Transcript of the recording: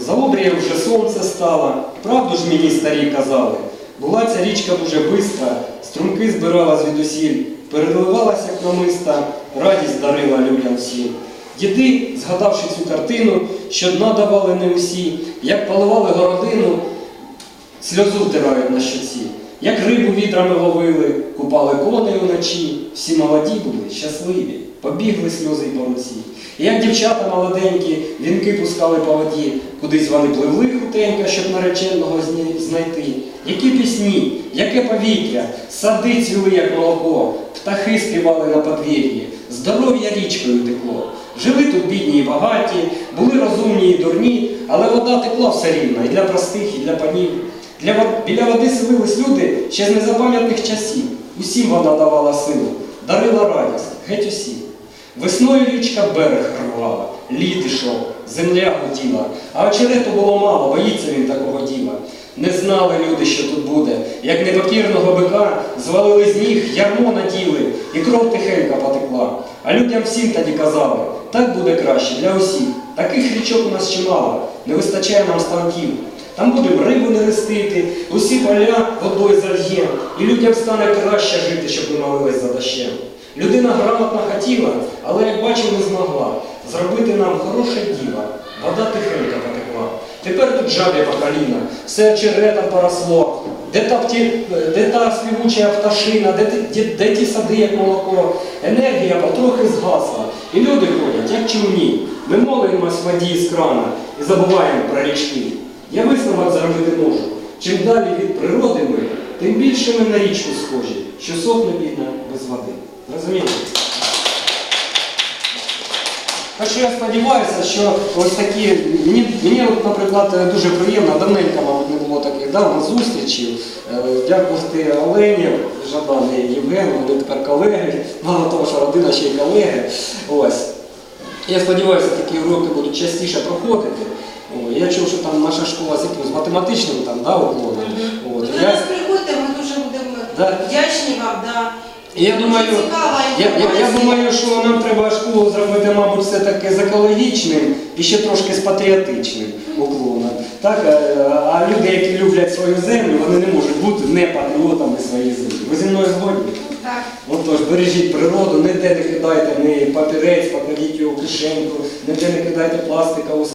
За обрієм вже сонце стало, правду ж мені старі казали. Була ця річка дуже бистра, струмки збирала звідусіль, переливалася як радість дарила людям всім. Діди, згадавши цю картину, що дна давали не усі, як поливали городину, сльозу втирають на щоці. Як рибу відрами ловили, купали коней уночі, всі молоді були, щасливі, побігли сльози й по руці. Як дівчата молоденькі, вінки пускали по воді, кудись вони пливли хутенько, щоб нареченого знайти. Які пісні, яке повітря, сади цвіли, як молоко, птахи співали на подвір'ї, здоров'я річкою текло. Жили тут бідні і багаті, були розумні і дурні, але вода текла все рівно і для простих, і для панів. Для Біля води селились люди ще з незапам'ятних часів. Усім вона давала силу, дарила радість, геть усім. Весною річка берег рвала, лід ішов, земля гуділа, а очерету було мало, боїться він такого діла. Не знали люди, що тут буде, як непокірного бика звалили з ніг, ярмо і кров тихенько потекла. А людям всім тоді казали, так буде краще для усіх. Таких річок у нас чимало, не вистачає нам ставків. Там будемо рибу не рестити, усі поля водою зальєм, і людям стане краще жити, щоб не молились за дощем. Людина грамотно хотіла, але, як бачив, не змогла зробити нам хороше діло. Вода тихенько потекла. Тепер тут жабі по коліна, все очеретом поросло. Де та, пті, де та співуча пташина, де, де, де ті сади, як молоко. Енергія потрохи згасла. І люди ходять, як човні. Ми молимось воді з крана і забуваємо про річки. Я висновок зробити можу. Чим далі від природи ми, тим більше ми на річку схожі, що сохне бідна без води. Розумієте? Так що я сподіваюся, що ось такі, мені, мені наприклад, дуже приємно, давненько, мабуть, не було таких да, у нас зустрічей. Е, Дякувати Олені, Жадан і Євгену, вони тепер колеги, мало того, що родина ще й колеги. Ось. Я сподіваюся, такі уроки будуть частіше проходити. О, Я чув, що там наша школа з яким, з математичним там, да, уклоном. От. Ви Я, приходьте, ми дуже будемо Да. вдячні вам. Да. і я думаю, я, я, я думаю, що нам треба школу зробити, мабуть, все-таки з екологічним і ще трошки з патріотичним уклоном. Так, е, а люди, які люблять свою землю, вони не можуть бути не патріотами своєї землі. Ви зі мною згодні? Так. Отож, бережіть природу, ніде не кидайте ні папірець, покладіть його в кишеньку, ніде не кидайте пластикову